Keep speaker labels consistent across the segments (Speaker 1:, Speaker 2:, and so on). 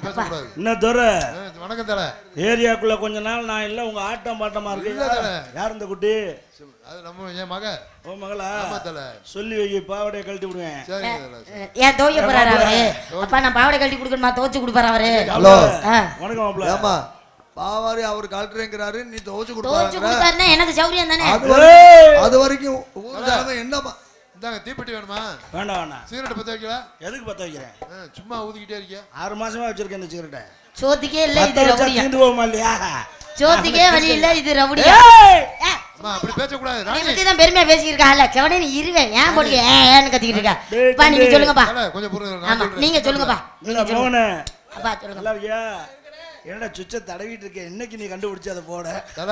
Speaker 1: இப்படி பேசக்கூடாது
Speaker 2: என்ன
Speaker 1: வணக்கம் தல.
Speaker 2: ஏரியாக்குள்ள கொஞ்ச நாள் நான் இல்ல உங்க ஆட்டம் பாட்டமா இருக்கு.
Speaker 1: இல்ல தல.
Speaker 2: யார் இந்த குட்டி?
Speaker 1: அது நம்ம என் மக.
Speaker 2: ஓ மகளா?
Speaker 1: ஆமா தல.
Speaker 2: சொல்லி வை பாவடைய கழட்டி விடுவேன்.
Speaker 1: தல சரி.
Speaker 3: ஏன் துவைக்க போறாரு அவரு. அப்பா நான் பாவாடை கழட்டி கொடுக்கணுமா? துவைச்சு கொடுப்பாரு அவரு.
Speaker 4: ஹலோ.
Speaker 2: வணக்கம் மாப்பிள்ள
Speaker 4: ஏமா பாவாரி அவர் கழட்டுறேங்கிறாரு நீ
Speaker 3: கொடுத்தாருன்னா எனக்கு சௌரியம் தானே?
Speaker 4: அது வரைக்கும் அது
Speaker 1: இந்தாங்க தீப்பெட்டி வேணுமா?
Speaker 2: வேண்டாம் வேண்டாம்.
Speaker 1: சிகரெட் பத்த வைக்கல
Speaker 2: எதுக்கு பத்த வைக்கிறேன்?
Speaker 1: சும்மா ஊதிக்கிட்டே இருக்கியா?
Speaker 2: ஆறு மாசமா வச்சிருக்கேன் இந்த சிகரெட்டை.
Speaker 3: சோத்துக்கே இல்ல இது ரவுடியா?
Speaker 2: தீந்து போகுமா இல்லையா?
Speaker 3: சோத்துக்கே வழி இல்ல இது ரவுடியா?
Speaker 1: அம்மா அப்படி பேசக்கூடாது
Speaker 3: நீ
Speaker 1: ராணி.
Speaker 3: பத்தி தான் பெருமையா பேசியிருக்காங்கல்ல செவனே நீ இருவேன் ஏன் போடுங்க ஏன்னு கத்திக்கிட்டு இருக்கா? நீங்க. சொல்லுங்கப்பா.
Speaker 1: கொஞ்சம்
Speaker 3: ஆமா. நீங்க சொல்லுங்கப்பா. நீங்க சொல்லுங்க. அப்பா சொல்லுங்க.
Speaker 2: என்னடா சுவிட்சை தடவிட்டு இருக்க? என்னைக்கு நீ கண்டுபிடிச்சு அதை போட?
Speaker 1: தல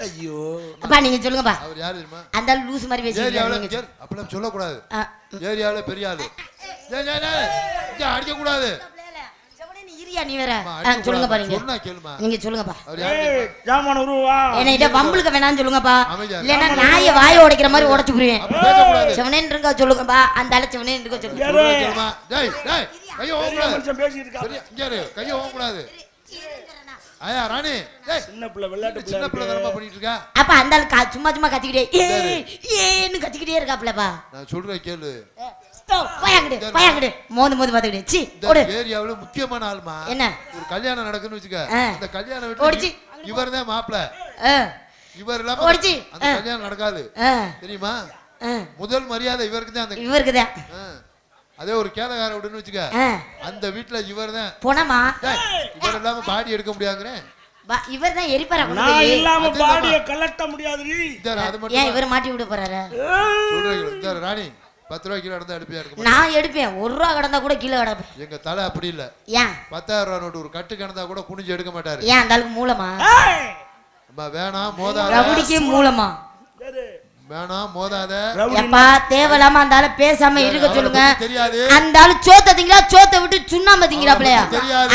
Speaker 2: ஐயோ.
Speaker 3: அப்பா நீங்க சொல்லுங்கப்பா.
Speaker 1: அவர் யாரு தெரியுமா?
Speaker 3: அந்த ஆளு லூஸ் மாதிரி
Speaker 1: ஏரியாவில்
Speaker 3: நீங்க சொல்லு. ஆ.
Speaker 1: ஏரியாவில் பெரிய ஆளு. ஏய், ஏய், ஏய், இங்க அடிக்க கூடாது
Speaker 3: செவனே நீ இருயா நீ வேற. சொல்லுங்கப்பா
Speaker 1: கூடாது.
Speaker 3: நீங்க
Speaker 1: சொன்னா கேளுமா?
Speaker 3: நீங்க சொல்லுங்கப்பா?
Speaker 2: ஜாமான உருவா.
Speaker 3: என்னைட்ட வம்பளுக்கு வேணாம்னு சொல்லுங்கப்பா. நாயை வாயை உடைக்கிற மாதிரி உடைச்சு புரிவேன் இருக்கா சொல்லுங்கப்பா. அந்த ஆளு செவனேன்னு இருக்க சொல்லுங்க.
Speaker 2: இருக்கா
Speaker 1: கையை ஐயா ராணி டேய்
Speaker 2: சின்ன பிள்ளை விளையாட்டு
Speaker 1: சின்ன பிள்ளை தரமா பண்ணிட்டு இருக்கா?
Speaker 3: அப்ப அந்த ஆளு சும்மா சும்மா கத்திக்கிட்டே ஏன்னு கத்திக்கிட்டே இருக்காப்லப்பா
Speaker 1: நான் சொல்றேன் கேளு.
Speaker 3: பயாங்கடு பயாங்கடு பாத்துக்கிட்டு சி
Speaker 1: ஏரியாவுல முக்கியமான ஆளுமா
Speaker 3: என்ன?
Speaker 1: ஒரு கல்யாணம் நடக்குன்னு வச்சுக்க. அந்த கல்யாணம்
Speaker 3: ஓடிச்சு.
Speaker 1: வீட்டுல இவர் தான் மாப்பிள்ள இவர் இல்லாம
Speaker 3: ஓடிச்சு.
Speaker 1: அந்த. கல்யாணம் நடக்காது. தெரியுமா. முதல் மரியாதை இவருக்கு தான் அந்த
Speaker 3: இவருக்கு தான்.
Speaker 1: அதே ஒரு கேலகார விடுன்னு வச்சுக்க. அந்த வீட்டுல இவர் தான்
Speaker 3: போனமா?
Speaker 1: இவர் இல்லாம பாடி எடுக்க முடியாங்கிறேன்
Speaker 3: இவர் தான் எரிப்பாரா கொண்டு
Speaker 2: நான்? இல்லாம பாடிய கலட்ட முடியாது
Speaker 1: அது
Speaker 3: ஏன்
Speaker 1: மட்டும்
Speaker 3: இவர் மாட்டி விட போறாரு?
Speaker 1: இந்த ராணி பத்து ரூபாய் கிலோ நடந்தா எடுப்பியா இருக்க
Speaker 3: நான் எடுப்பேன். ஒரு ரூபா கிடந்தா கூட கீழே கிடப்பேன்.
Speaker 1: எங்க தலை அப்படி இல்ல.
Speaker 3: ஏன்?
Speaker 1: பத்தாயிரம் ரூபாய் நோட்டு ஒரு கட்டு கிடந்தா கூட குனிஞ்சு எடுக்க மாட்டாரு.
Speaker 3: ஏன் அந்த ஆளுக்கு மூலமா?
Speaker 1: வேணாம் மோதாத.
Speaker 3: ரவுடிக்கு மூலமா?
Speaker 1: வேணாம் மோதாத.
Speaker 3: எப்பா தேவையில்லாம அந்த ஆளு பேசாம இருக்க சொல்லுங்க. அந்த ஆளு சோத்த திங்கிறா சோத்த விட்டு சுண்ணாம்பு திங்கிறாப்லையா.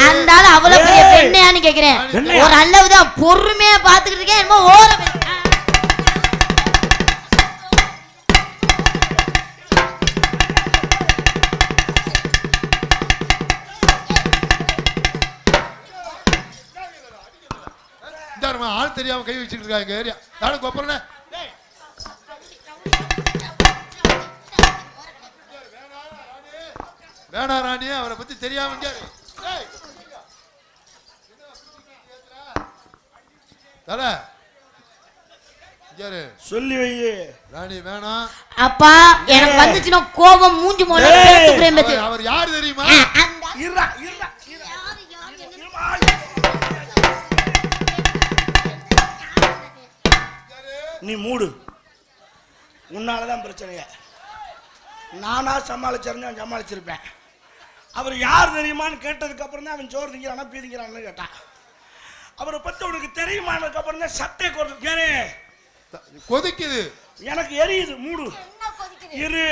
Speaker 3: அந்த ஆளு அவ்வளவு பெரிய. பெண்ணையான்னு கேக்குறேன்? ஒரு அளவுதான் பொறுமையா பாத்துக்கிட்டு இருக்கேன். என்னமோ ஓர
Speaker 1: ஆள் தெரியாம கை வச்சுட்டு இருக்கா எங்க ஏரியா நானும் கொப்பறனே வேணா ராணி அவரை பத்தி தெரியாம. தல.
Speaker 2: சொல்லி வை
Speaker 1: ராணி வேணாம்
Speaker 3: அப்பா எனக்கு வந்துச்சுன்னா கோபம் மூஞ்சி மூல
Speaker 1: அவர் யார் தெரியுமா?
Speaker 2: இருடா நீ மூடு. உன்னாலதான் பிரச்சனைய. நானா சமாளிச்சிருந்தேன் சமாளிச்சிருப்பேன். அவர் யார் தெரியுமான்னு கேட்டதுக்கு அப்புறம் தான் அவன் சோறு திங்கிறானா பீதிங்கிறான்னு கேட்டான். அவரை பத்தி உனக்கு தெரியுமானதுக்கு அப்புறம் தான் சட்டை கொடுத்து
Speaker 1: கொதிக்குது.
Speaker 2: எனக்கு எரியுது மூடு. இரு.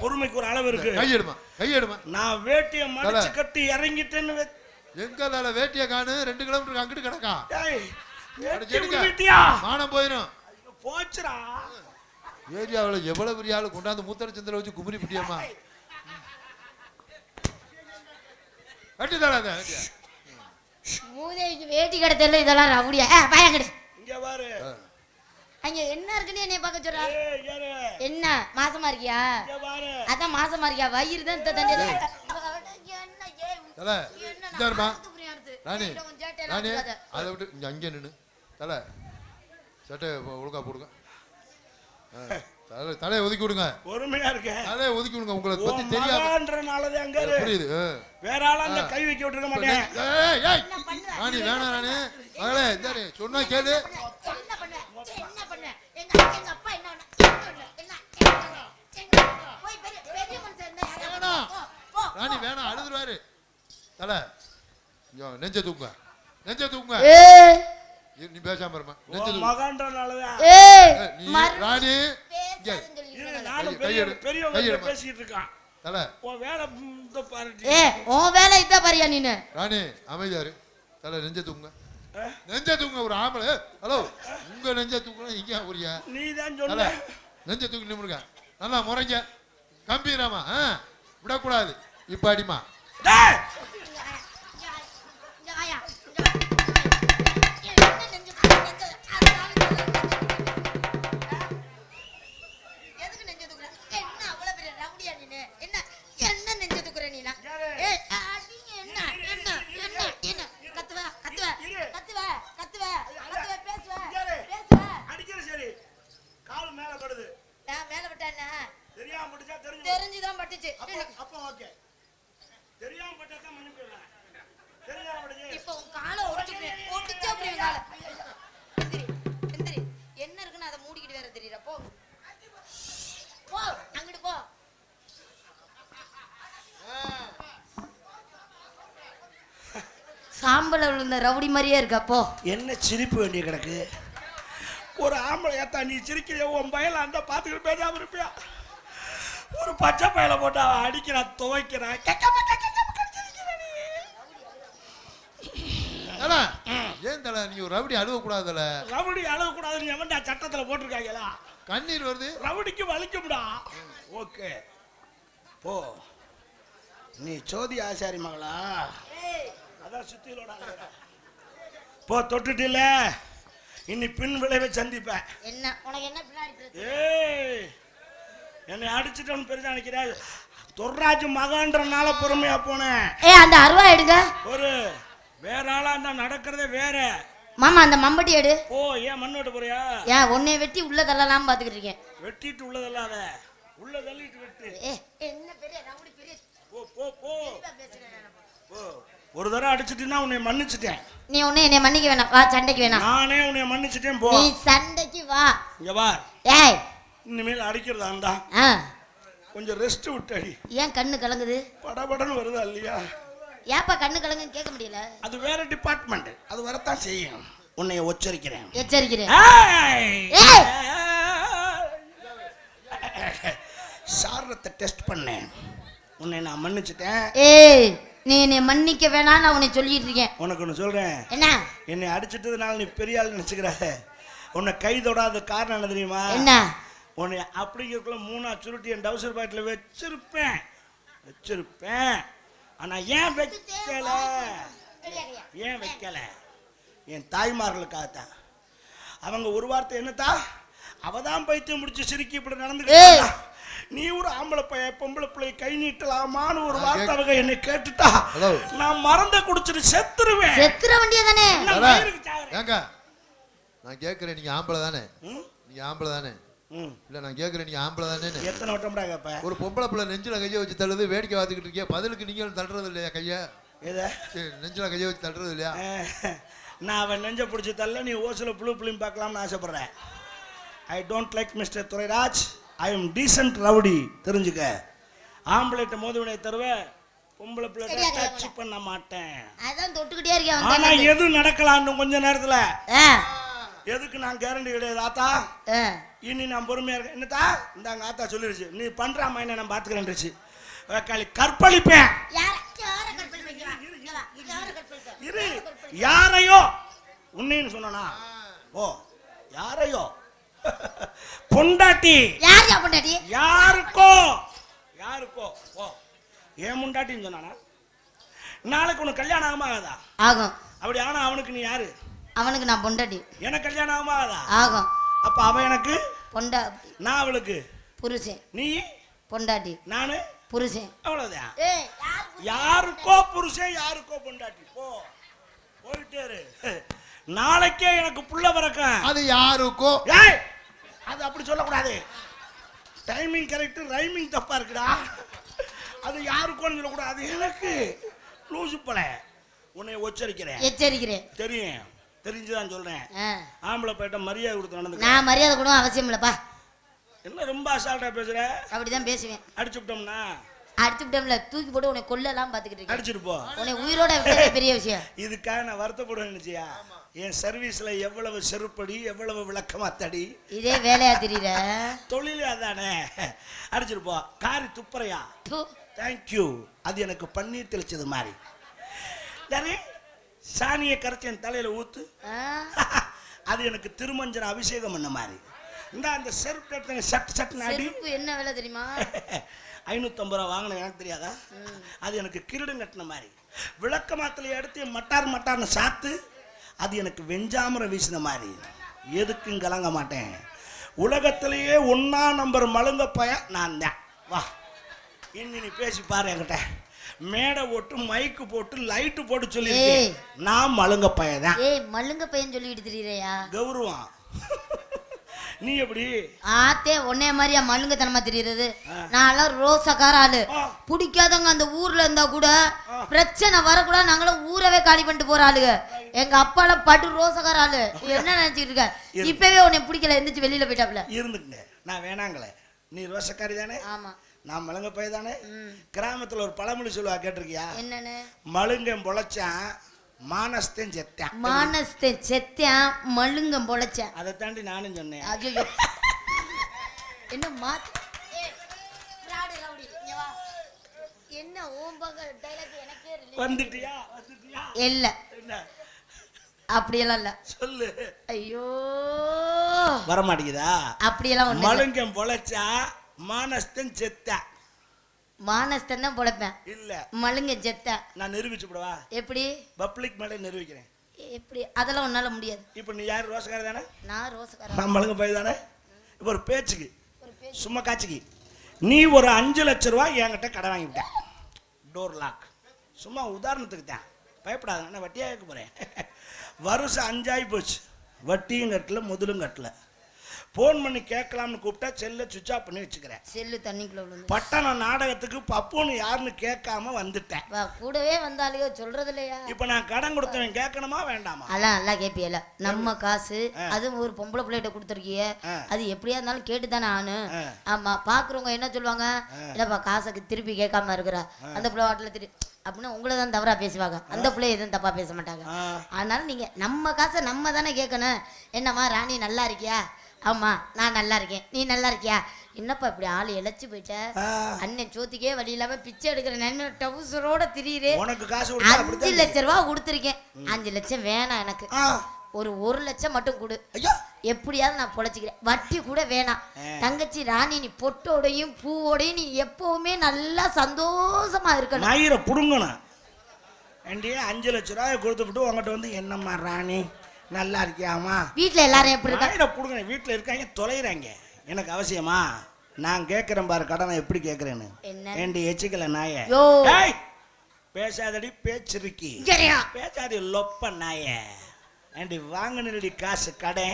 Speaker 2: பொறுமைக்கு ஒரு அளவு இருக்கு.
Speaker 1: கையெடுமா கையெடுமா
Speaker 2: நான் வேட்டியை மடிச்சு கட்டி இறங்கிட்டேன்னு வை-
Speaker 1: எங்க தல? வேட்டிய காணு ரெண்டு கிலோமீட்டருக்கு அங்கிட்டு கிடக்கா? மானம் போயிடும்
Speaker 2: போச்சுடா.
Speaker 1: ஏரியாவுல எவ்வளவு பெரிய ஆளு கொண்டாந்து மூத்தர சந்திர வச்சு குமரி பிட்டியம்மா? வெட்டி தராத.
Speaker 3: மூதேவிக்கு வேட்டி கிடைத்தல இதெல்லாம் ரவுடியா. ஏ பயங்கடு
Speaker 2: இங்க பாரு.
Speaker 3: அங்க என்ன இருக்குன்னு என்னைய பார்க்க சொல்றா? என்ன மாசமா இருக்கியா?
Speaker 2: இங்க பாரு.
Speaker 3: அதான் மாசமா இருக்கியா? வயிறு தான் இந்த
Speaker 1: தல ராணி ராணி
Speaker 3: என்ன
Speaker 1: அதை விட்டு இங்க அங்கே நின்னு. தல சட்டை ஒழுங்கா போடுங்க. ஆ, தலை தலையை ஒதுக்கி விடுங்க
Speaker 2: பொறுமையா இருக்கேன்
Speaker 1: தலையை ஒதுக்கி விடுங்க உங்களுக்கு பத்தி
Speaker 2: அங்க.
Speaker 1: புரியுது.
Speaker 2: வேற ஆளா அந்த கை வைக்க விட்டுருக்க மாட்டேன்.
Speaker 1: ஏய், ஏய், ராணி வேணாம் ராணி மகளே இரு, சொன்னா கேளு. ராணி வேணாம் அழுதுருவாரு. தல நெஞ்ச தூக்குங்க. நெஞ்ச தூக்குங்க. நீ பேசாம இருமா. நெஞ்ச
Speaker 2: உன்
Speaker 1: தூக்கு.
Speaker 2: மகான்றனாலதான்
Speaker 3: ஏய்
Speaker 1: ஏய், நீ
Speaker 3: மறு-
Speaker 1: ராணி
Speaker 2: பேசிட்டு இருக்கான்
Speaker 1: தல.
Speaker 2: உன் வேலை இதோ பாரு
Speaker 3: ஏ உன் வேலை இதான் பாரியா நீனு.
Speaker 1: ராணி அமைதியாரு தல நெஞ்ச தூக்குங்க
Speaker 2: ஆ?
Speaker 1: நெஞ்ச தூக்குங்க ஒரு ஆம்பளை. ஹலோ உங்க நெஞ்ச தூக்கணும் இங்க புரியா
Speaker 2: நீ தான்
Speaker 1: நெஞ்ச தூக்கி நிமிருங்க. நல்லா முறைங்க. கம்பீரமா விடக்கூடாது. இப்ப அடிமா.
Speaker 2: தெரிஞ்சுதான் பட்டுச்சு. அப்ப என்ன இருக்குன்னு அதை மூடிக்கிட்டு வேற தெரியல போ. போ.
Speaker 3: சாம்பல விழுந்த ரவுடி மாதிரியே இருக்கப்போ
Speaker 2: என்ன சிரிப்பு வேண்டிய கிடக்கு? ஆம்பளை ஏத்தா நீ சிரிக்கிறிய? உன் பையல அந்த பார்த்துக்கிட்டு பேசாம இருப்பியா? ஒரு பச்சை பையல போட்டு அடிக்கிறான் துவைக்கிறான் நீ.
Speaker 1: ஏன் தல நீ ஒரு ரவுடி அழுவ கூடாதுல
Speaker 2: ரவுடி அளவு கூடாதுன்னு எவன்டா சட்டத்துல போட்டிருக்காங்களா
Speaker 1: கண்ணீர் வருது.
Speaker 2: ரவுடிக்கு வலிக்கும்டா. ஓகே. போ. நீ சோதி ஆசாரி மகளா? அதான் சுத்திலோட. போ தொட்டுட்டில இனி பின் விளைவை சந்திப்பேன்.
Speaker 3: என்ன உனக்கு என்ன பின்னாடி?
Speaker 2: ஏய் என்னை அடிச்சிட்டோன்னு பெருசா நினைக்கிறா தொர்ராஜ் மகான்றனால பொறுமையா போனேன்.
Speaker 3: ஏய் அந்த அருவா எடுங்க.
Speaker 2: ஒரு வேற ஆளா இருந்தா நடக்கிறதே வேற.
Speaker 3: மாமா அந்த மம்பட்டி எடு.
Speaker 2: போ ஏன் மண் வெட்ட போறியா?
Speaker 3: ஏன் உன்னை வெட்டி உள்ள தள்ளலாம் பாத்துக்கிட்டு இருக்கேன்.
Speaker 2: வெட்டிட்டு உள்ளதெல்லாத உள்ள தள்ளிட்டு வெட்டு.
Speaker 3: ஏ என்ன பெரிய ரவுடி பெரிய
Speaker 2: போ போ போ. போ. ஒரு தடவை அடிச்சிட்டீங்கன்னா உன்னை மன்னிச்சிட்டேன்.
Speaker 3: நீ ஒண்ணு என்னை மன்னிக்க வேணாம். வா சண்டைக்கு வேணாம்.
Speaker 2: நானே உன்னை மன்னிச்சிட்டேன் போ.
Speaker 3: நீ சண்டைக்கு வா.
Speaker 2: இங்க பார்.
Speaker 3: ஏய்.
Speaker 2: இனிமேல் அடிக்கிறதா இருந்தா கொஞ்சம் ரெஸ்ட் விட்டு அடி
Speaker 3: ஏன் கண்ணு கலங்குது?
Speaker 2: படபடன்னு வருதா இல்லையா?
Speaker 3: ஏப்பா கண்ணு கலங்குன்னு கேட்க முடியல?
Speaker 2: அது வேற டிபார்ட்மெண்ட் அது வரத்தான் செய்யும். உன்னை
Speaker 3: எச்சரிக்கிறேன்!
Speaker 2: ஏய்! சாரத்தை டெஸ்ட் பண்ணேன். உன்னை நான் மன்னிச்சிட்டேன்.
Speaker 3: ஏய்! நீ என்னை மன்னிக்க வேணாம் நான் உன்னை சொல்லிட்டு இருக்கேன்.
Speaker 2: உனக்கு ஒன்று சொல்றேன்.
Speaker 3: என்ன?
Speaker 2: என்னை அடிச்சிட்டதுனால நீ பெரிய ஆள் நினச்சிக்கிற. உன்னை கை தொடாத காரணம் என்ன தெரியுமா?
Speaker 3: என்ன?
Speaker 2: உன்னை அப்படிங்கக்குள்ள மூணா சுருட்டி என் டவுசர் பாட்டில் வச்சிருப்பேன். வச்சிருப்பேன். ஆனா ஏன் வைக்கல? ஏன் வைக்கல? என் தாய்மார்களுக்காகத்தான். அவங்க ஒரு வார்த்தை என்னத்தா? அவ தான் பைத்தியம் முடிச்சு சிரிக்கி இப்படி
Speaker 3: ஏய்.
Speaker 2: நீ ஒரு ஆம்பளை பையன் பொம்பளை பிள்ளை கை நீட்டலாமான்னு ஒரு வார்த்தை அவங்க என்னை கேட்டுட்டா. நான் மறந்த குடிச்சிட்டு செத்துருவேன்.
Speaker 3: செத்துற வண்டியா தானே.
Speaker 1: ஏங்க நான் கேட்குறேன் நீங்க ஆம்பளை தானே?
Speaker 2: ம்?
Speaker 1: நீங்க ஆம்பளை தானே?
Speaker 2: ம்.
Speaker 1: இல்ல நான் கேட்குறேன் நீங்க ஆம்பளை தானே
Speaker 2: எத்தனை வட்டம்டா கேப்ப?
Speaker 1: ஒரு பொம்பளை பிள்ளை நெஞ்சில கையை வச்சு தள்ளுது வேடிக்கை பார்த்துக்கிட்டு இருக்கே பதிலுக்கு நீங்க தள்ளுறது இல்லையா கையை? நெஞ்சில கையை வச்சு தள்ளுறது இல்லையா?
Speaker 2: நான் அவன் நெஞ்ச பிடிச்சி தள்ள நீ ஓசில புழு புளியும் பார்க்கலாம்னு ஆசைப்படுறேன். I don't like mister Durairaj I am decent rowdy தெரிஞ்சுக்க. ஆம்பளைட்ட மோதுவினை தருவேன் பொம்பளை பிள்ளை டச். பண்ண மாட்டேன்.
Speaker 3: அதான் தொட்டுக்கிட்டே இருக்கேன்
Speaker 2: ஆனா எது நடக்கலாம் இன்னும் கொஞ்ச நேரத்துல? எதுக்கு நான் கேரண்டி கிடையாது ஆத்தா. இனி நான் பொறுமையா இருக்கேன். என்னத்தா? இந்தாங்க ஆத்தா சொல்லிருச்சு. நீ பண்றாம என்ன நான் பாத்துக்கிறேன்ருச்சு வேக்காளி கற்பழிப்பேன்? இரு. யாரையோ? உன்னைன்னு சொன்னா ஓ யாரையோ? பொண்டாட்டி.
Speaker 3: யார் யா பொண்டாட்டி?
Speaker 2: யாருக்கோ? யாருக்கோ? ஓ ஏன் முண்டாட்டின்னு சொன்னானா? நாளைக்கு உனக்கு கல்யாணம் ஆகுமா ஆகாதா?
Speaker 3: ஆகும்.
Speaker 2: அப்படி ஆனா அவனுக்கு நீ யாரு?
Speaker 3: அவனுக்கு நான் பொண்டாட்டி.
Speaker 2: எனக்கு கல்யாணம் ஆகுமா ஆகாதா?
Speaker 3: ஆகும்.
Speaker 2: அப்ப அவன் எனக்கு?
Speaker 3: பொண்டா
Speaker 2: நான் அவளுக்கு.
Speaker 3: புருஷன்.
Speaker 2: நீ?
Speaker 3: பொண்டாட்டி.
Speaker 2: நானு?
Speaker 3: புருஷன்.
Speaker 2: அவ்வளவுதான். யாருக்கோ புருஷன் யாருக்கோ பொண்டாட்டி? போ. போயிட்டே நாளைக்கே எனக்கு புள்ள பிறக்கும்.
Speaker 1: அது யாருக்கோ?
Speaker 2: ஏய் அது அப்படி சொல்லக்கூடாது. டைமிங் கரெக்ட் ரைமிங் தப்பா இருக்குடா. அது யாருக்கோன்னு சொல்லக்கூடாது. எனக்கு லூசு பல. உன்னை உச்சரிக்கிறேன்
Speaker 3: எச்சரிக்கிறேன்.
Speaker 2: தெரியும். தெரிஞ்சுதான் சொல்றேன். ஆம்பளை போயிட்ட மரியாதை கொடுத்து நடந்து
Speaker 3: நான் மரியாதை கூட அவசியம் இல்லப்பா.
Speaker 2: என்ன ரொம்ப அசால்ட்டா பேசுற?
Speaker 3: அப்படிதான் பேசுவேன்.
Speaker 2: அடிச்சு விட்டோம்னா?
Speaker 3: அடிச்சு விட்டோம்ல தூக்கி போட்டு உன்னை கொல்லலாம் பாத்துக்கிட்டு
Speaker 2: அடிச்சிட்டு போ
Speaker 3: உன்னை உயிரோட பெரிய விஷயம்.
Speaker 2: இதுக்காக நான் வருத்தப்படுவேன் நினைச்சியா என் சர்வீஸ்ல எவ்வளவு செருப்படி எவ்வளவு விளக்கமா தடி?
Speaker 3: இதே வேலையா தெரியல
Speaker 2: தொழிலே அதானே. அடிச்சிட்டு போ. காரி துப்புறையா. தேங்க்யூ அது எனக்கு பன்னீர் தெளிச்சது மாதிரி. யாரு? சாணியை கரைச்சி என் தலையில ஊத்து. அது எனக்கு திருமஞ்சன அபிஷேகம் பண்ண மாதிரி. இந்த அந்த செருப்பு எடுத்து சட் அடி.
Speaker 3: செருப்பு என்ன வேலை தெரியுமா?
Speaker 2: ஐநூத்தம்பது ரூபா வாங்கின எனக்கு தெரியாதா? அது எனக்கு கிருடன் கட்டின மாதிரி. விளக்க மாத்திரை எடுத்து மட்டார் மட்டார்னு சாத்து அது எனக்கு வெஞ்சாமரை வீசின மாதிரி. எதுக்கும் கலங்க மாட்டேன். உலகத்திலேயே ஒன்னா நம்பர் மழுங்க பையன் நான் தான். வா. இன்னி நீ பேசி பாரு என்கிட்ட. மேடை போட்டு மைக்கு போட்டு லைட்டு போட்டு சொல்லியிருக்கேன்.
Speaker 3: ஏய்.
Speaker 2: நான் மழுங்க பையன் தான்.
Speaker 3: மல்லுங்க பையன் சொல்லிட்டு திரியறையா?
Speaker 2: கௌரவம். நீ எப்படி?
Speaker 3: ஆத்தே உன்னைய மாதிரியா மல்லுங்கத்தனமா தெரியுறது நான்லாம் ரோசக்கார ஆளு. பிடிக்காதவங்க அந்த ஊர்ல இருந்தா கூட. பிரச்சனை வரக்கூடாது நாங்களும் ஊரவே காலி பண்ணிட்டு போற ஆளுங்க எங்க அப்பால பட்டு ரோசக்கார ஆளு என்ன நினைச்சிட்டு இருக்க? இப்பவே உன்னை பிடிக்கல எந்திரிச்சு வெளியில போயிட்டாப்ல
Speaker 2: இருந்துக்குங்க. நான் வேணாங்களே. நீ ரோசக்காரி தானே?
Speaker 3: ஆமா.
Speaker 2: நான் மழுங்க பைய தானே. கிராமத்துல ஒரு பழமொழி சொல்லுவா கேட்டிருக்கியா?
Speaker 3: என்னன்னு?
Speaker 2: மழுங்கன் பொழைச்சான் மானஸ்தன் செத்தேன்
Speaker 3: மானஸ்தே செத்தேன் மழுங்கம் பொழைச்சேன்
Speaker 2: அதை தாண்டி நானும் சொன்னேன்.
Speaker 3: ஐயோ. என்ன மாத்தி. என்ன ஓம்பக டைலாக் எனக்கே
Speaker 2: வந்துட்டியா? வந்துட்டியா?
Speaker 3: இல்ல. அப்படியெல்லாம் இல்ல.
Speaker 2: சொல்லு.
Speaker 3: ஐயோ.
Speaker 2: வர மாட்டேங்குதா
Speaker 3: அப்படியெல்லாம்.
Speaker 2: மழுங்கம் பொழைச்சா மானஸ்தன் செத்தேன்
Speaker 3: மானஸ்தன் தான் பொழைப்பேன்
Speaker 2: இல்ல.
Speaker 3: மழுங்க செத்த
Speaker 2: நான் நிரூபிச்சு விடவா
Speaker 3: எப்படி?
Speaker 2: பப்ளிக் மேலே நிரூபிக்கிறேன்.
Speaker 3: எப்படி? அதெல்லாம் உன்னால முடியாது.
Speaker 2: இப்போ நீ யார் ரோசக்கார தானே?
Speaker 3: நான் ரோசக்கார
Speaker 2: நான் மழுங்க போய் தானே? இப்போ ஒரு பேச்சுக்கு.
Speaker 3: ஒரு பேச்சு.
Speaker 2: சும்மா காட்சிக்கு நீ ஒரு அஞ்சு லட்ச ரூபா என்கிட்ட கடை வாங்கிவிட்டேன் டோர் லாக் சும்மா உதாரணத்துக்கு தான். பயப்படாத நான் வட்டியாக கேட்க போகிறேன் வருஷம் அஞ்சாகி போச்சு. வட்டியும் கட்டல முதலும் கட்டல. ஃபோன் பண்ணி கேட்கலாம்னு கூப்பிட்டா செல்லை சுவிட்ச் ஆஃப் பண்ணி வச்சுக்கிறேன்.
Speaker 3: செல்லு தண்ணிக்குள்ள
Speaker 2: பட்டணம் நாடகத்துக்கு பப்புன்னு யாருன்னு கேட்காம வந்துட்டேன்.
Speaker 3: வா கூடவே வந்தாலுயோ சொல்றது இல்லையா
Speaker 2: இப்போ நான் கடன் கொடுத்தவன் கேட்கணுமா வேண்டாமா?
Speaker 3: அதெல்லாம் நல்லா கேப்பியல. நம்ம காசு. அதுவும் ஒரு பொம்பளை பிள்ளைகிட்ட கொடுத்துருக்கிய. அது எப்படியா இருந்தாலும் கேட்டு தானே ஆனு. ஆமா பாக்குறவங்க என்ன சொல்லுவாங்க? இல்லப்பா காசுக்கு திருப்பி கேட்காம இருக்கிறா. அந்த பிள்ளை வாட்டில திரு அப்படின்னா உங்களை தான் தவறா பேசுவாங்க. அந்த பிள்ளை எதுவும் தப்பா பேச மாட்டாங்க. அதனால நீங்க நம்ம காசை நம்ம தானே கேட்கணும். என்னம்மா ராணி நல்லா இருக்கியா? ஆமா நான் நல்லா இருக்கேன். நீ நல்லா இருக்கியா? என்னப்பா இப்படி ஆள் இழைச்சு போயிட்ட. அண்ணன் சோத்துக்கே வழி இல்லாம பிச்சை எடுக்கிற நன்மை டவுசரோட திரியுது
Speaker 2: உனக்கு காசு கொடுத்தா
Speaker 3: அஞ்சு
Speaker 2: அப்படித்தான்
Speaker 3: லட்ச ரூபா கொடுத்துருக்கேன். அஞ்சு லட்சம் வேணாம் எனக்கு.
Speaker 2: ஆ.
Speaker 3: ஒரு ஒரு லட்சம் மட்டும் கொடு.
Speaker 2: ஐயோ.
Speaker 3: எப்படியாவது நான் பொழைச்சிக்கிறேன். வட்டி கூட வேணாம். தங்கச்சி ராணி நீ பொட்டோடையும் பூவோடையும் நீ எப்பவுமே நல்லா சந்தோஷமா இருக்கணும்.
Speaker 2: மயிரை புடுங்கணும். ஏண்டி அஞ்சு லட்ச ரூபாய் கொடுத்துவிட்டு உங்ககிட்ட வந்து என்னம்மா ராணி நல்லா இருக்கியாமா
Speaker 3: வீட்ல எல்லாரும் எப்படி இருக்கா?
Speaker 2: மயிரை புடுங்கணும் வீட்டில் இருக்காங்க தொலைகிறாங்க எனக்கு அவசியமா? நான் கேட்குறேன் பாரு கடனை எப்படி கேட்குறேன்னு ஏண்டி எச்சிக்கல நாய. பேசாதடி பேச்சிருக்கி.
Speaker 3: சரியா
Speaker 2: பேசாதி லொப்ப நாய. ஏண்டி வாங்கினடி காசு கடை.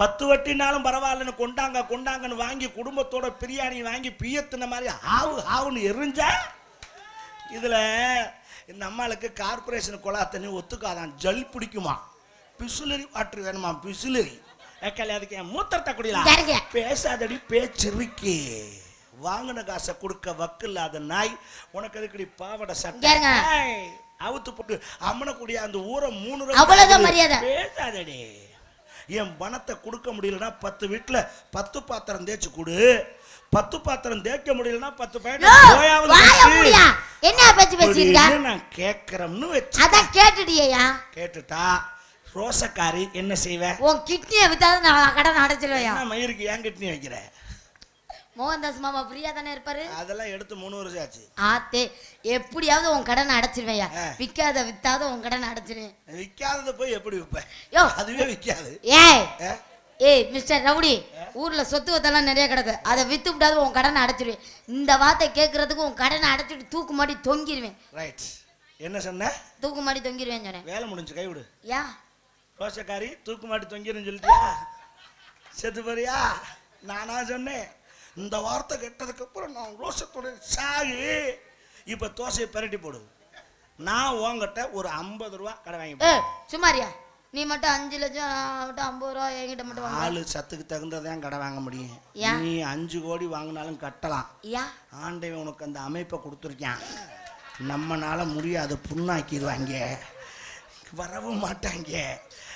Speaker 2: பத்து வட்டினாலும் பரவாயில்லன்னு கொண்டாங்க கொண்டாங்கன்னு வாங்கி குடும்பத்தோட பிரியாணி வாங்கி பியத்துன மாதிரி ஆவு ஆவுன்னு எரிஞ்சா? இதுல இந்த அம்மாளுக்கு கார்பரேஷன் குழா தண்ணி ஒத்துக்காதான். ஜல் பிடிக்குமா? பிசுலரி வாட்டர் வேணுமா? பிசுலரி. ஏக்கல அதுக்கு என் மூத்திரத்தை குடிலாம்? பேசாதடி பேச்சிருக்கி வாங்கின காசை கொடுக்க வக்கு இல்லாத நாய். உனக்கு அதுக்கடி பாவடை சட்டை? அவுத்து போட்டு அம்மனை கூடிய அந்த ஊரை மூணு
Speaker 3: அவ்வளவுதான் மரியாதை.
Speaker 2: பேசாதடி. என் பணத்தை கொடுக்க முடியலன்னா பத்து வீட்டுல பத்து பாத்திரம் தேய்ச்சி கொடு. பத்து பாத்திரம் தேய்க்க முடியலன்னா பத்து.
Speaker 3: மூடியா என்ன பேச்சு
Speaker 2: நான் கேட்கறோம்னு வச்சு
Speaker 3: அதான் கேட்டுட்டியா
Speaker 2: கேட்டுட்டா. ரோசக்காரி என்ன செய்வேன்
Speaker 3: உன் கிட்னியை வித்தாவது நான் கடன் அடைச்சிருவையா?
Speaker 2: என்ன மயிருக்கு ஏன் கிட்னி வைக்கிற?
Speaker 3: மோகன்தாஸ் மாமா ஃப்ரீயா தானே இருப்பாரு?
Speaker 2: அதெல்லாம் எடுத்து மூணு வருஷம் ஆச்சு.
Speaker 3: ஆத்தே எப்படியாவது உன் கடனை அடைச்சிருவையா?
Speaker 2: ஆ.
Speaker 3: விக்காத வித்தாத உன் கடனை அடைச்சிருவேன்.
Speaker 2: விற்காதது போய் எப்படி விற்பேன்
Speaker 3: யோ.
Speaker 2: அதுவே விற்காது
Speaker 3: ஏய்? ஏய் மிஸ்டர் ரவுடி ஊர்ல சொத்து வத்தெல்லாம் நிறைய கிடக்கு. அதை வித்து விடாத உன் கடனை அடைச்சிருவேன். இந்த வார்த்தை கேட்கறதுக்கு உன் கடனை அடைச்சிட்டு தூக்கு மாட்டி தொங்கிருவேன்.
Speaker 2: ரைட் என்ன சொன்ன?
Speaker 3: தூக்கு மாட்டி தொங்கிருவேன் சொன்னேன்.
Speaker 2: வேலை முடிஞ்சு கைவிடு.
Speaker 3: யா.
Speaker 2: ரோசக்காரி தூக்கு மாட்டி தொங்கிருன்னு சொல்லிட்டியா? செத்து போறியா? நானா சொன்னேன். இந்த வார்த்தை கேட்டதுக்கு அப்புறம் நான் ரோசத்தோட சாகி. இப்போ தோசையை பிரட்டி போடு. நான் உங்ககிட்ட ஒரு ஐம்பது ரூபா கடை வாங்கி
Speaker 3: ஏ சும்மாரியா? நீ மட்டும் அஞ்சு லட்சம் மட்டும் ஐம்பது ரூபா என்கிட்ட மட்டும்
Speaker 2: ஆளு சத்துக்கு தகுந்ததான் கடை வாங்க முடியும்? நீ அஞ்சு கோடி வாங்கினாலும் கட்டலாம். ஆண்டவன் உனக்கு அந்த அமைப்பை கொடுத்துருக்கான். நம்மனால முடியாது புண்ணாக்கிடுவாங்க. வரவும் மாட்டாங்க.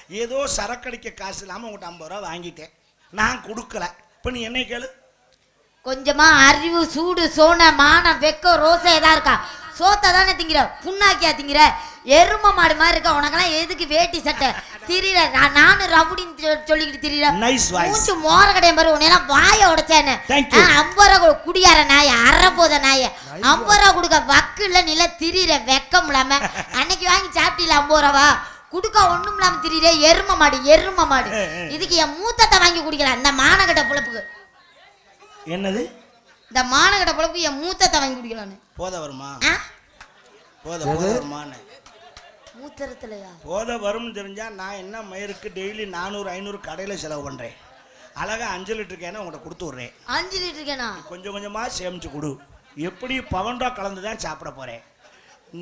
Speaker 2: ஏதோ சரக்கடிக்க காசு இல்லாமல் உங்கள்கிட்ட ஐம்பது ரூபா வாங்கிட்டேன். நான் கொடுக்கல. இப்போ நீ என்ன கேளு.
Speaker 3: கொஞ்சமா அறிவு சூடு சோன மானம் வெக்கம் ரோசை ஏதா இருக்கா? சோத்தை தானே திங்கிற? புண்ணாக்கியா திங்கிற? எரும மாடு மாதிரி இருக்கா? உனக்கெல்லாம் எதுக்கு வேட்டி சட்டை? திரியிற நான் நானும் ரவுடின்னு சொ- சொல்லிக்கிட்டு திரியிற.
Speaker 2: Nice voice.
Speaker 3: மூச்சு மோர கடையும் பாரு உன்னையெல்லாம் வாய உடைச்சேன்னு.
Speaker 2: Thank you.
Speaker 3: ஐம்பது ரூபா கொடு, குடியார நாய அரை போத நாய ஐம்பது ரூபா கொடுக்க வக்கு இல்ல நில திரியிற வெக்கம் இல்லாம அன்னைக்கு வாங்கி சாப்பிட்டீல ஐம்பது ரூபா குடுக்க ஒண்ணும் இல்லாம திரியிற எரும மாடு எரும மாடு. இதுக்கு என் மூத்தத்தை வாங்கி குடிக்கலாம் இந்த மானகட்ட பொழப்புக்கு.
Speaker 2: என்னது?
Speaker 3: இந்த மானகட்ட பொழப்பு என் மூத்தத்தை வாங்கி குடிக்கலான்னு.
Speaker 2: போத வருமா? போத போத வருமான்னு.
Speaker 3: மூத்தரத்துலயா?
Speaker 2: போத வரும்னு தெரிஞ்சா நான் என்ன மயிருக்கு டெய்லி நானூறு ஐநூறு கடையில் செலவு பண்ணுறேன் அழகா அஞ்சு லிட்டர் கேனை உங்கள்கிட்ட கொடுத்து விட்றேன்.
Speaker 3: அஞ்சு லிட்டர் இருக்கேனா
Speaker 2: கொஞ்சம் கொஞ்சமாக சேமிச்சு கொடு. எப்படி பவன்டா கலந்து தான் சாப்பிட போகிறேன்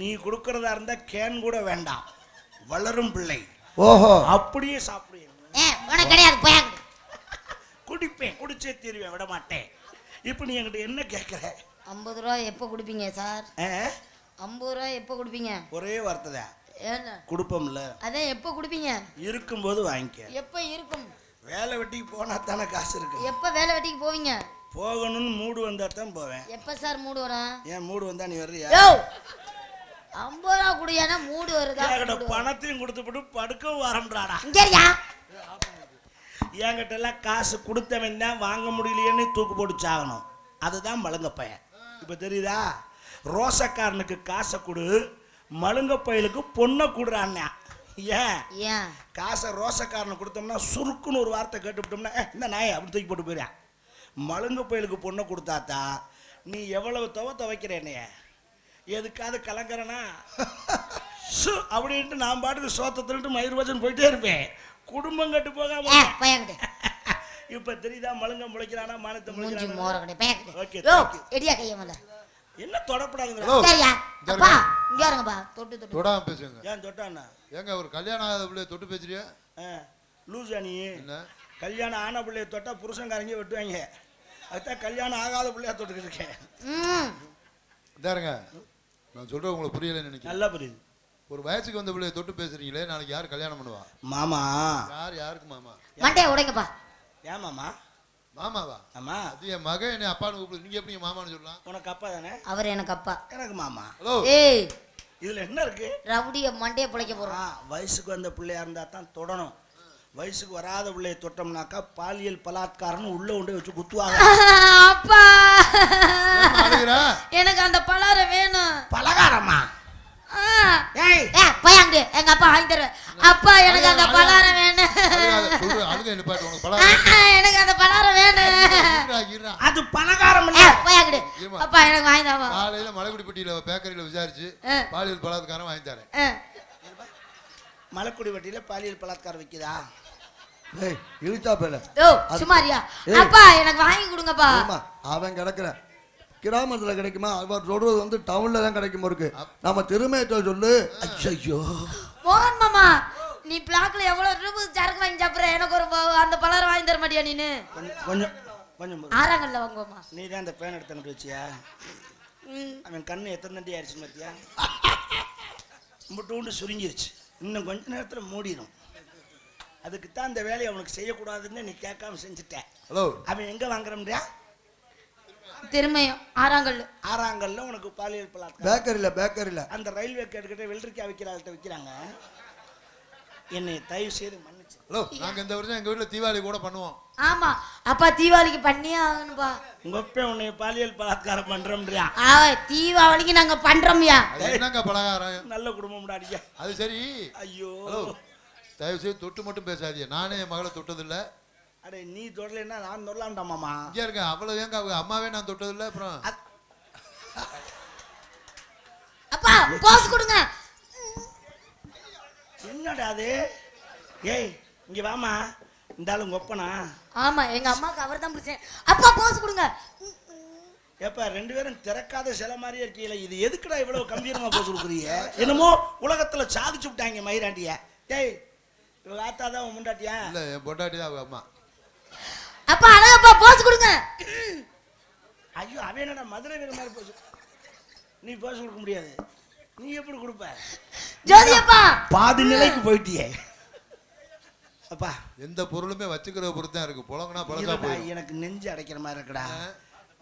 Speaker 2: நீ கொடுக்கறதா இருந்தால் கேன் கூட வேண்டாம். வளரும் பிள்ளை.
Speaker 4: ஓஹோ.
Speaker 2: அப்படியே சாப்பிடுவேன்
Speaker 3: கிடையாது போயா
Speaker 2: குடிப்பேன் குடிச்சே தீருவேன் விட மாட்டேன். இப்போ நீ என்கிட்ட என்ன கேட்குற
Speaker 3: ஐம்பது ரூபா எப்போ கொடுப்பீங்க சார்? ஐம்பது ரூபா எப்போ கொடுப்பீங்க?
Speaker 2: ஒரே வார்த்தை தான்
Speaker 3: ஏன்னா
Speaker 2: கொடுப்போம்ல.
Speaker 3: அதான் எப்போ கொடுப்பீங்க?
Speaker 2: இருக்கும்போது வாங்கிக்க.
Speaker 3: எப்போ இருக்கும்?
Speaker 2: வேலை வெட்டிக்கு போனா தானே காசு இருக்கு.
Speaker 3: எப்போ வேலை வெட்டிக்கு போவீங்க?
Speaker 2: போகணும்னு மூடு வந்தா தான் போவேன்.
Speaker 3: எப்போ சார் மூடு வரும்?
Speaker 2: ஏன் மூடு வந்தா நீ வர்றியா?
Speaker 3: ஐம்பது ரூபா குடியானா மூடு வருதா?
Speaker 2: என்கிட்ட? பணத்தையும் கொடுத்துவிட்டு படுக்கவும் வரம்ன்றாடா
Speaker 3: இங்கேயா
Speaker 2: என்கிட்ட எல்லாம் காசு கொடுத்தவன் தான் வாங்க முடியலையேன்னு தூக்கு போட்டு சாகணும் அதுதான் மழுங்க பையன். இப்போ தெரியுதா? ரோசக்காரனுக்கு காசை கொடு மழுங்க பயலுக்கு பொண்ணை கொடுறான்னா. ஏன்? காசை ரோசக்காரனுக்கு கொடுத்தோம்னா சுருக்குன்னு ஒரு வார்த்தை கேட்டுவிட்டோம்னா "ஏ, இந்த நாயை? அப்படி தூக்கி போட்டு போயிடான் மழுங்க பயலுக்கு பொண்ணை கொடுத்தாத்தா நீ எவ்வளவு துவ துவைக்கிற என்னைய? எதுக்காவது கலங்குறனா? சு அப்படின்ட்டு நான் பாட்டுக்கு சோத்தை திருட்டு மயிர் வச்சன் போயிட்டே இருப்பேன். குடும்பம் கட்டு போகாம இப்ப தெரியுதா மழுங்க முளைக்கிறானா மானத்தை முளைக்கிறானா? என்ன தொட்டானா
Speaker 1: ஏங்க ஒரு கல்யாணம் ஆகாத பிள்ளைய தொட்டு பேசுறியா?
Speaker 2: லூசா நீ
Speaker 1: என்ன?
Speaker 2: கல்யாணம் ஆன பிள்ளைய தொட்டா புருஷன்காரங்க வெட்டுவாங்க. அதுதான் கல்யாணம் ஆகாத பிள்ளையா தொட்டுக்கிட்டு இருக்கேன்.
Speaker 3: ம்.
Speaker 1: இதாருங்க நான் சொல்றது உங்களுக்கு புரியலன்னு நினைக்கிறேன்.
Speaker 2: நல்லா புரியுது.
Speaker 1: ஒரு வயசுக்கு வந்த பிள்ளைய தொட்டு பேசுறீங்களே நாளைக்கு யார் கல்யாணம் பண்ணுவா?
Speaker 2: மாமா.
Speaker 1: யார் யாருக்கு மாமா?
Speaker 3: மண்டைய உடைங்கப்பா.
Speaker 2: ஏன் மாமா?
Speaker 1: மாமாவா?
Speaker 2: ஆமா.
Speaker 1: அது என் மகன் என்னை அப்பான்னு கூப்பிடுது நீங்க எப்படி மாமான்னு சொல்லலாம்?
Speaker 2: உனக்கு அப்பா தானே?
Speaker 3: அவர் எனக்கு அப்பா.
Speaker 2: எனக்கு மாமா.
Speaker 1: ஹலோ.
Speaker 3: ஏய்.
Speaker 2: இதுல என்ன இருக்கு?
Speaker 3: ரவுடிய மண்டைய புடைக்க
Speaker 2: ஆ,
Speaker 3: போறோம்
Speaker 2: வயசுக்கு வந்த பிள்ளையா இருந்தா தான் தொடணும். வயசுக்கு வராத பிள்ளைய தொட்டோம்னாக்கா பாலியல் பலாத்காரம்னு உள்ள கொண்டு வச்சு குத்துவாங்க.
Speaker 3: அப்பா? எனக்கு அந்த பலாரம் வேணும்.
Speaker 2: பலகாரமா?
Speaker 3: ஆ.
Speaker 2: ஏய்.
Speaker 3: ஏ பையன்கிட்ட எங்க அப்பா வாங்கி தருவேன் அப்பா எனக்கு அந்த பலாரம் வேணும். எனக்கு அந்த பலாரம் வேணும்.
Speaker 2: அது பலகாரம் இல்ல.
Speaker 3: பையன்கிட்ட
Speaker 1: இருமா.
Speaker 3: அப்பா எனக்கு வாங்கி தாமா
Speaker 1: காலையில மலைக்குடிப்பட்டியில பேக்கரியில விசாரிச்சு. பாலியல் பலாத்காரம் வாங்கி தரேன்.
Speaker 2: மலைக்குடி வட்டியில பாலியல் பலாத்காரம் வைக்குதா?
Speaker 4: ஏய் இழுத்தா பேல
Speaker 3: யோ சுமாரியா. அப்பா எனக்கு வாங்கி கொடுங்கப்பா.
Speaker 4: அவன் கிடக்குற கிராமத்துல கிடைக்குமா? அவர் சொல்றது வந்து டவுன்ல தான் கிடைக்குமா இருக்கு நம்ம திருமையத்தை சொல்லு.
Speaker 2: ஐயோ
Speaker 3: மோகன் மாமா நீ பிளாக்ல எவ்வளவு ரூபாய் சரக்கு வாங்கி சாப்பிடுற? எனக்கு ஒரு ப- அந்த பலர் வாங்கி தர மாட்டியா நீனு?
Speaker 2: கொஞ்சம் கொஞ்சம் கொஞ்சம்
Speaker 3: ஆறாங்கல்ல வாங்குவோமா?
Speaker 2: நீ தான் அந்த பேன் எடுத்து அனுப்பி வச்சியா அவன் கண்ணு எத்தனை தண்டி ஆயிடுச்சுன்னு பார்த்தியா முட்டுண்டு சுருங்கிருச்சு. இன்னும் கொஞ்ச நேரத்தில் மூடிடும் அதுக்கு தான் அந்த வேலையை அவனுக்கு செய்யக்கூடாதுன்னு நீ கேட்காம செஞ்சுட்ட
Speaker 1: ஹலோ
Speaker 2: அவன் எங்க வாங்குறோம்டியா
Speaker 3: திரும்பியும் ஆறாங்கல்லு.
Speaker 2: ஆறாங்கல்ல உனக்கு பாலியல் பலாத்காரம்.
Speaker 4: பேக்கரியில பேக்கரியில.
Speaker 2: அந்த ரயில்வே கேட்டுக்கிட்ட வெள்ளரிக்காய் விற்கிறாள்கிட்ட விற்கிறாங்க என்னை தயவு செய்து மன்னிச்சு.
Speaker 1: ஹலோ நாங்க இந்த வருஷம் எங்க வீட்டுல தீபாவளி கூட பண்ணுவோம்.
Speaker 3: ஆமா. அப்பா தீபாவளிக்கு பண்ணியே ஆகணும்பா.
Speaker 2: உங்க அப்பா உன்னை பாலியல் பலாத்காரம் பண்றோம்ன்றியா?
Speaker 3: ஆ தீபாவளிக்கு நாங்க பண்றோம்யா.
Speaker 1: என்னங்க பலகாரம்?
Speaker 2: நல்ல குடும்பம் அடிக்க
Speaker 1: அது சரி.
Speaker 2: ஐயோ.
Speaker 1: ஹலோ தயவு செய்து தொட்டு மட்டும் பேசாதீங்க. நானே என் மகளை தொட்டதில்ல.
Speaker 2: அடே நீ தொடலைன்னா நான் தொடலாம்டா மாமா.
Speaker 1: இங்க இருக்க அவ்வளவு ஏங்க அவங்க அம்மாவே நான் தொட்டதில்ல அப்புறம்.
Speaker 3: அப்பா போஸ் கொடுங்க.
Speaker 2: என்னடா அது? ஏய் இங்க வாமா உங்க ஒப்பனா
Speaker 3: ஆமா எங்க அம்மாக்கு அவர் தான் பிடிச்சேன் அப்பா போஸ் கொடுங்க.
Speaker 2: ஏப்பா ரெண்டு பேரும் திறக்காத சில மாதிரியே இருக்கீங்களே. இது எதுக்குடா இவ்வளவு கம்பீரமா போட்டு கொடுக்குறீங்க? என்னமோ உலகத்துல சாதிச்சு விட்டாங்க மயிராண்டிய. டேய் ஆத்தா தான் உன் முண்டாட்டியா?
Speaker 1: இல்ல என் பொண்டாட்டி தான் அவங்க அம்மா.
Speaker 3: அப்பா அழகப்பா போஸ் கொடுங்க.
Speaker 2: ஐயோ அவன் என்னடா மதுரை வீர மாதிரி போச்சு நீ போஸ் கொடுக்க முடியாது. நீ எப்படி கொடுப்ப?
Speaker 3: ஜோதி அப்பா.
Speaker 2: பாதி நிலைக்கு போயிட்டியே. அப்பா.
Speaker 1: எந்த பொருளுமே வச்சுக்கிற தான் இருக்கு.
Speaker 2: இருடா,
Speaker 1: போயிடும்.
Speaker 2: எனக்கு நெஞ்சு அடைக்கிற மாதிரி இருக்குடா.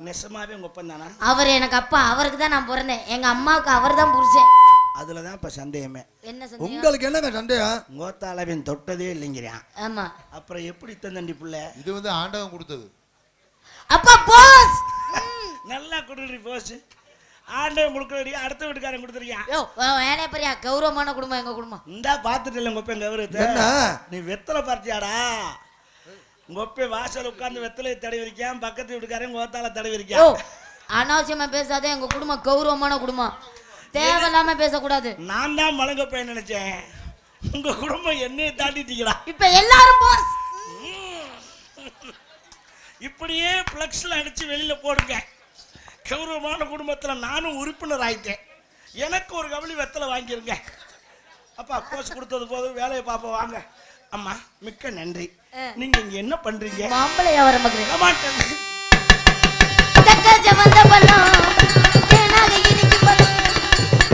Speaker 2: நெசமாவே உங்க தானா?
Speaker 3: அவர் எனக்கு அப்பா அவருக்கு தான் நான் பிறந்தேன். எங்க அம்மாவுக்கு அவர் தான் புருஷன்.
Speaker 2: அதுல தான் இப்ப சந்தேகமே.
Speaker 3: என்ன சந்தேகம்?
Speaker 4: உங்களுக்கு என்னங்க சந்தேகம்?
Speaker 2: கோத்தாளவன் தொட்டதே இல்லைங்கிறான்.
Speaker 3: ஆமா.
Speaker 2: அப்புறம் எப்படி தந்தண்டி புள்ள?
Speaker 1: இது வந்து ஆண்டவன் கொடுத்தது.
Speaker 3: அப்பா போஸ்
Speaker 2: நல்லா கொடுறி போச்சு ஆண்டவன் கொடுக்குறடி அடுத்த வீட்டுக்காரன் கொடுத்துருக்கியான்
Speaker 3: யோ வேலைய பெரியா கௌரவமான குடும்பம் எங்க குடும்பம்.
Speaker 2: இந்தா பார்த்துட்டு இல்லை உங்க ஒப்பன் கௌரவத்தை.
Speaker 4: என்ன?
Speaker 2: நீ வெத்தலை பார்த்தியாடா? உங்க ஒப்பே வாசல் உட்காந்து வெத்தலையை தடவி இருக்கான் பக்கத்து வீட்டுக்காரன் கோத்தால தடவி
Speaker 3: யோ
Speaker 2: இருக்கான்
Speaker 3: அனாவசியமா பேசாதே எங்க குடும்பம் கௌரவமான குடும்பம். தேவையில்லாம பேசக்கூடாது.
Speaker 2: நான் தான் மலங்க போய் நினைச்சேன். உங்க குடும்பம் என்னைய தாண்டிட்டீங்களா?
Speaker 3: இப்ப எல்லாரும் போஸ்
Speaker 2: இப்படியே பிளக்ஸ்ல அடிச்சு வெளியில போடுங்க. கௌரவமான குடும்பத்துல நானும் உறுப்பினர் ஆயிட்டேன். எனக்கு ஒரு கவலி வெத்தலை வாங்கிருங்க. அப்பா போஸ் கொடுத்தது போதும். வேலையை பார்ப்போம். வாங்க. அம்மா மிக்க நன்றி. நீங்க இங்க என்ன பண்றீங்க?
Speaker 3: மாம்பழை வர மகன்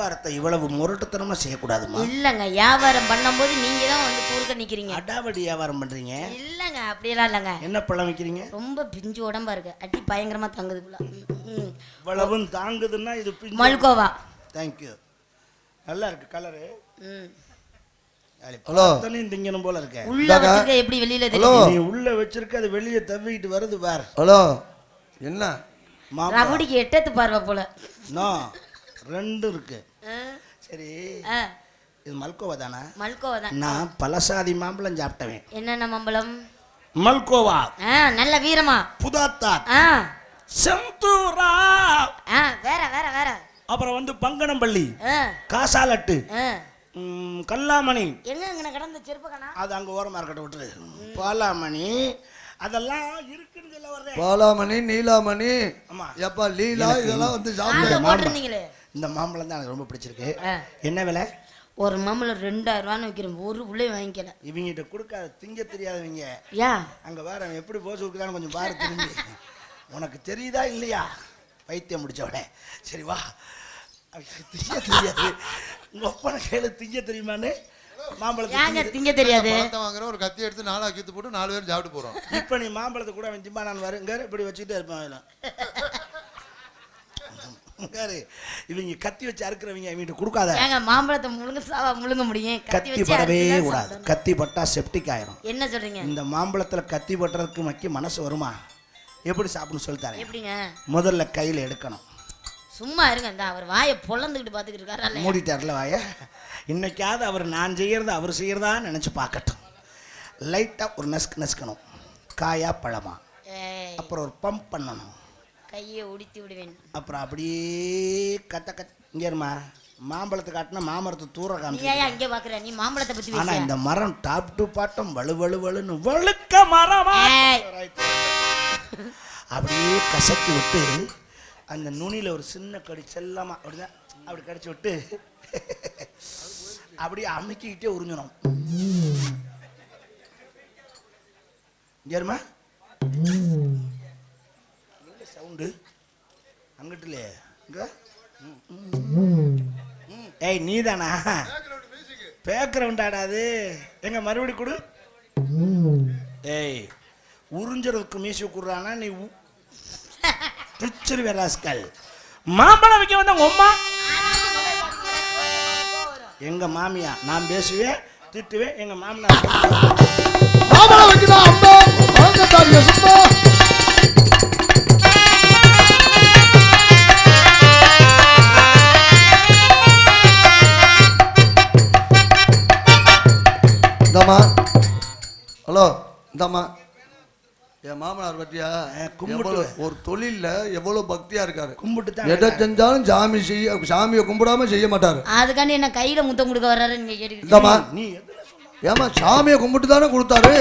Speaker 2: வியாபாரத்தை இவ்வளவு முரட்டுத்தனமா செய்யக்கூடாதுமா?
Speaker 3: இல்லங்க வியாபாரம் பண்ணும்போது நீங்க தான் வந்து குறுக்க நிக்கிறீங்க.
Speaker 2: அடாவடி வியாபாரம் பண்றீங்க.
Speaker 3: இல்லங்க அப்படியெல்லாம் இல்லங்க.
Speaker 2: என்ன பழம் வைக்கிறீங்க?
Speaker 3: ரொம்ப பிஞ்சு உடம்பா இருக்கு. அடி பயங்கரமா தங்குது போல. ம்.
Speaker 2: இவ்வளவும் தாங்குதுன்னா இது
Speaker 3: மல்கோவா.
Speaker 2: தேங்க்யூ நல்லா இருக்கு கலரு
Speaker 3: ம்.
Speaker 4: ஹலோ.
Speaker 2: திங்கணும் போல இருக்க.
Speaker 3: உள்ள. வச்சிருக்க எப்படி வெளியில. தெரியும்
Speaker 2: நீ உள்ள வச்சிருக்க அது வெளியே தவிக்கிட்டு வருது பார்.
Speaker 4: ஹலோ. என்ன?
Speaker 3: ரவுடிக்கு எட்டத்து பார்வை போல.
Speaker 2: நோ ரெண்டு இருக்கு. சரி.
Speaker 3: ஆ,
Speaker 2: இது மல்கோவா தானே?
Speaker 3: மல்கோவா தான்.
Speaker 2: நான் பலசாதி மாம்பழம் சாப்பிட்டவன்.
Speaker 3: என்னென்ன மம்பளம்
Speaker 2: மல்கோவா.
Speaker 3: ஆ நல்ல வீரமா.
Speaker 2: புதாத்தார்
Speaker 3: ஆ.
Speaker 2: செந்தூரா.
Speaker 3: ஆ வேற வேற வேற.
Speaker 2: அப்புறம் வந்து பங்கனம்பள்ளி.
Speaker 3: ஆ.
Speaker 2: காசாலட்டு. கல்லாமணி.
Speaker 3: எங்க இங்க கடந்த செருப்பு கணா
Speaker 2: அது அங்க ஓரமா இருக்கட்டும் விட்டுரு. பாலாமணி. அதெல்லாம் இருக்குன்னு சொல்ல வர்றேன்.
Speaker 4: பாலாமணி நீலாமணி.
Speaker 2: ஆமா.
Speaker 4: எப்பா லீலா இதெல்லாம் வந்து
Speaker 3: ஆங்க
Speaker 4: சாப்பிட்டேன்
Speaker 3: போட்டிருந்தீங்களே.
Speaker 2: இந்த மாம்பழம் தான் எனக்கு ரொம்ப பிடிச்சிருக்கு. என்ன விலை?
Speaker 3: ஒரு மாம்பழம் ரெண்டாயிரம் ரூபான்னு விற்கிறேன் ஒரு உள்ளே வாங்கிக்கல.
Speaker 2: இவங்கிட்ட கொடுக்காத திங்க தெரியாதவங்க.
Speaker 3: யா?
Speaker 2: அங்க வேற அவன் எப்படி போஸ் கொடுக்குறான்னு கொஞ்சம் பாரு திரும்பி. உனக்கு தெரியுதா இல்லையா? பைத்தியம் முடிச்சவனே சரி வா. திங்க தெரியாது. உங்க ஒப்பனை கேளு திங்க தெரியுமான்னு? மாம்பழத்தை திங்க-
Speaker 3: தெரியாது?
Speaker 1: வாங்குற ஒரு கத்தி எடுத்து நாலா கீத்து போட்டு நாலு பேரும் சாப்பிட்டு போறோம்.
Speaker 2: இப்ப நீ மாம்பழத்தை கூட அவன் திம்பா நான் வருங்க இப்படி வச்சுக்கிட்டே இருப்பான் பாரு இவங்க கத்தி வச்சு அறுக்கிறவங்க அவங்ககிட்ட கொடுக்காத.
Speaker 3: ஏங்க மாம்பழத்தை முழுங்க சாவா முழுங்க முடியும்.
Speaker 2: கத்தி படவே கூடாது. கத்தி பட்டா செப்டிக் ஆயிரும்.
Speaker 3: என்ன சொல்றீங்க?
Speaker 2: இந்த மாம்பழத்துல கத்தி பட்டுறதுக்கு மக்கி மனசு வருமா? எப்படி சாப்பிடணும் சொல்லி தரேன்.
Speaker 3: எப்படிங்க?
Speaker 2: முதல்ல கையில எடுக்கணும்.
Speaker 3: சும்மா இருங்க இந்த அவர் வாயை பொழந்துக்கிட்டு பார்த்துக்கிட்டு இருக்காரா?
Speaker 2: மூடிட்டார்ல வாய. இன்னைக்காவது அவர் நான் செய்யறத அவர் செய்யறதா நினைச்சு பார்க்கட்டும். லைட்டா ஒரு நசுக்கு நசுக்கணும். காயா பழமா? அப்புறம் ஒரு பம்ப் பண்ணணும்.
Speaker 3: கையை உடித்து விடுவேன்.
Speaker 2: அப்புறம் அப்படியே கத்த கத்த இங்க இருமா மாம்பழத்தை காட்டினா மாமரத்தை தூர
Speaker 3: நீ
Speaker 2: காமிச்சு
Speaker 3: ஏன் அங்கே பாக்குற? நீ மாம்பழத்தை பத்தி
Speaker 2: ஆனா
Speaker 3: பேச
Speaker 2: இந்த மரம் டாப் டு பாட்டம் வலு வலு வலுன்னு வழுக்க மரமா
Speaker 3: ஏய்.
Speaker 2: அப்படியே கசக்கி விட்டு அந்த நுனியில ஒரு சின்ன கடி செல்லமா அப்படிதான் அப்படி கடிச்சு விட்டு அப்படியே அமுக்கிக்கிட்டே உறிஞ்சணும் ஏறுமா சவுண்டு. அங்கிட்டுலே. இங்க. ம், ஏய் நீதானா? பேக்ரவுண்டாடா அது. எங்க மறுபடி கொடு. ஏய் உறிஞ்சறதுக்கு மியூசிக் கொடுறானா நீ உ- பிச்சர் வெராஸ்கல் மாம்பழம் வைக்க வந்த உம்மா எங்க மாமியா நான் பேசுவேன் திட்டுவேன் எங்க மாமனார்
Speaker 4: மாமழம் வைக்கலாம் அம்மா? ஹலோ இந்தாம்மா. என் மாமனார் பற்றியா
Speaker 2: கும்பிட்டு.
Speaker 4: ஒரு தொழில்ல எவ்வளவு பக்தியா இருக்காரு.
Speaker 2: கும்பிட்டு தான்
Speaker 4: எதை செஞ்சாலும் சாமி செய்ய சாமியை கும்பிடாம செய்ய மாட்டாரு.
Speaker 3: அதுக்காண்டி என்ன கையில முத்தம் கொடுக்க வர்றாரு நீங்க கேட்டுக்கிட்டு
Speaker 4: இந்தாம்மா.
Speaker 2: நீ?
Speaker 4: ஏமா சாமியை கும்பிட்டு தானே கொடுத்தாரு?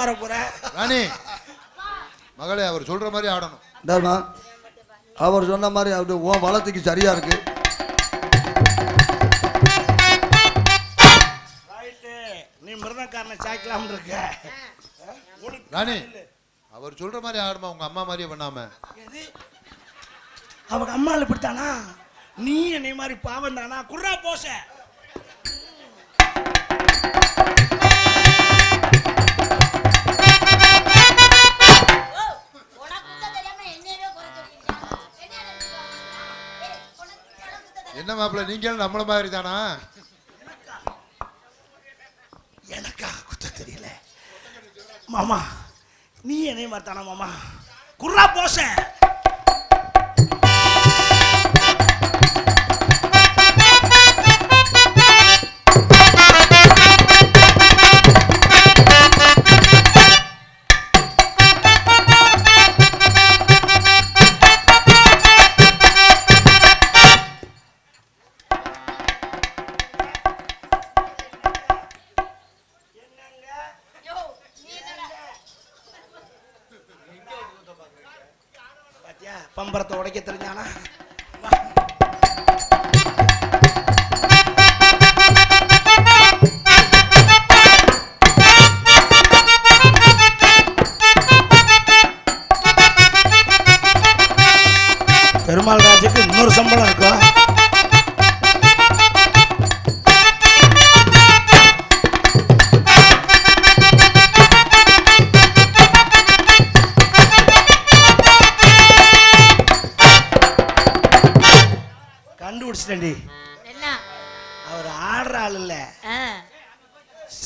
Speaker 2: உட்கார போற?
Speaker 1: ராணி மகளே அவர் சொல்ற மாதிரி ஆடணும்.
Speaker 4: இந்தாம்மா அவர் சொன்ன மாதிரி அது உன் வளத்துக்கு சரியா இருக்கு.
Speaker 2: நீ மிருதக்காரனை சாய்க்கலாம்னு இருக்க.
Speaker 1: ராணி அவர் சொல்ற மாதிரி ஆடுமா உங்க அம்மா மாதிரியே பண்ணாம?
Speaker 2: அவங்க அம்மாவில் இப்படித்தானா? நீ என்னை மாதிரி பாவம் தானா? குர்ரா போச.
Speaker 1: என்ன மாப்பிள்ள நீங்களும் நம்மள மாதிரி தானா
Speaker 2: எனக்கா குத்த தெரியல. மாமா நீ என்னைய மாதிரி தானா மாமா? குர்ரா போச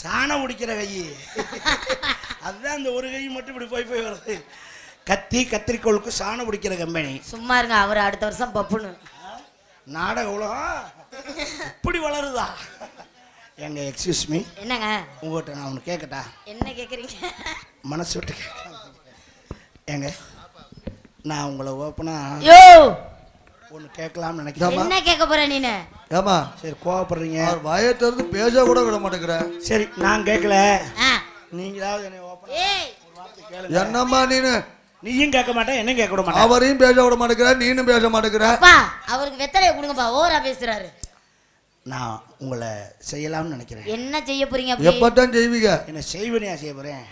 Speaker 2: சாணம் முடிக்கிற கை. அதுதான் இந்த ஒரு கை மட்டும் இப்படி போய் போய் வருது. கத்தி கத்திரிக்கோளுக்கு சாணம் பிடிக்கிற கம்பெனி.
Speaker 3: சும்மா இருங்க அவர் அடுத்த வருஷம் பப்புன்னு.
Speaker 2: நாடக உலகம் இப்படி வளருதா? எங்க எக்ஸ்கியூஸ் மீ
Speaker 3: என்னங்க?
Speaker 2: உங்கள்கிட்ட நான் ஒன்று கேட்கட்டா?
Speaker 3: என்ன கேக்குறீங்க?
Speaker 2: மனசு விட்டு கேட்க. ஏங்க நான் உங்களை ஓப்பனா
Speaker 3: யோ!
Speaker 2: ஒன்று கேட்கலாம்னு நினைக்கிறேன்.
Speaker 3: என்ன கேட்க போற நீனு?
Speaker 4: ஏமா
Speaker 2: சரி கோவப்படுறீங்க.
Speaker 4: அவர் வாயை திறந்து பேச கூட விட மாட்டேங்கிற.
Speaker 2: சரி நான் கேட்கல.
Speaker 3: ஆ.
Speaker 2: நீங்களாவது என்னை ஓப்பனா
Speaker 3: ஏய்.
Speaker 2: கேளுங்க.
Speaker 4: என்னம்மா நீனு?
Speaker 2: நீயும் கேட்க மாட்டேன் என்ன கேட்க விட மாட்டேன்.
Speaker 4: அவரையும் பேச விட மாட்டேங்கிற நீனும் பேச மாட்டேங்கிற.
Speaker 3: அவருக்கு வெத்தலையை கொடுங்கப்பா ஓவரா பேசுறாரு.
Speaker 2: நான் உங்களை செய்யலாம்னு நினைக்கிறேன்.
Speaker 3: என்ன செய்ய போறீங்க
Speaker 4: எப்பத்தான் செய்வீங்க?
Speaker 2: என்ன செய்வனையா செய்ய போகிறேன்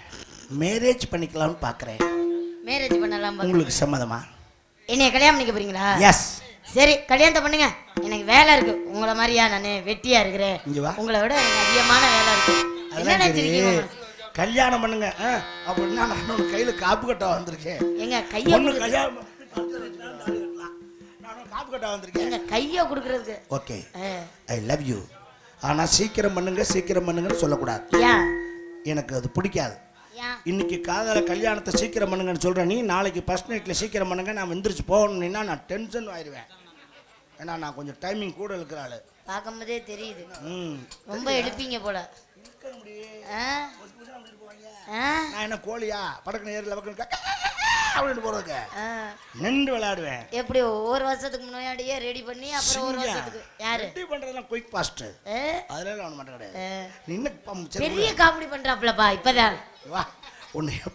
Speaker 2: மேரேஜ் பண்ணிக்கலாம்னு பார்க்குறேன்
Speaker 3: மேரேஜ் பண்ணலாம்.
Speaker 2: உங்களுக்கு சம்மதமா?
Speaker 3: என்னைய கல்யாணம் பண்ணிக்க போறீங்களா?
Speaker 2: எஸ்
Speaker 3: சரி கல்யாணத்தை பண்ணுங்க. எனக்கு வேலை இருக்கு. உங்களை மாதிரியா நானு வெட்டியா இருக்கிறேன். உங்களை விட எனக்கு அதிகமான வேலை இருக்கு. என்ன நினைச்சிருக்கீங்க
Speaker 2: கல்யாணம் பண்ணுங்க. அப்படின்னா நான் இன்னொரு கையில் காப்பு கட்ட வந்திருக்கேன்.
Speaker 3: எங்க கைய கொடுக்குறது-
Speaker 2: கல்யாணம் காப்பு கட்ட வந்திருக்கேன்.
Speaker 3: எங்க கைய கொடுக்கறதுக்கு?
Speaker 2: ஓகே. ஐ லவ் யூ ஆனால் சீக்கிரம் பண்ணுங்க சீக்கிரம் பண்ணுங்கன்னு சொல்லக்கூடாது. எனக்கு அது பிடிக்காது. இன்னைக்கு காதல கல்யாணத்தை சீக்கிரம் பண்ணுங்கன்னு சொல்ற நீ நாளைக்கு ஃபர்ஸ்ட் நைட்டில் சீக்கிரம் பண்ணுங்க. நான் எந்திரிச்சு போகணும்னா நான் டென்ஷன் ஆயிடுவேன். ஏன்னா நான் கொஞ்சம் டைமிங் கூட இருக்கிற ஆளு.
Speaker 3: பார்க்கும்போதே தெரியுது.
Speaker 2: ம்
Speaker 3: ரொம்ப எடுப்பீங்க போல?
Speaker 2: நான் என்ன கோழியா? படக்கு நேரில் அப்படின்னு போறதுக்கு. நின்று விளையாடுவேன்.
Speaker 3: எப்படி ஒரு வருஷத்துக்கு முன்னாடியே ரெடி பண்ணி அப்புறம் ஒரு வருஷத்துக்கு? யாரு?
Speaker 2: ரெடி பண்றதெல்லாம் குயிக் ஃபாஸ்ட்
Speaker 3: ஆ?
Speaker 2: அதெல்லாம் நான் மாட்டேன் கிடையாது.
Speaker 3: பெரிய காமெடி பண்றாப்லப்பா இப்பதான்.
Speaker 2: வா உன்னை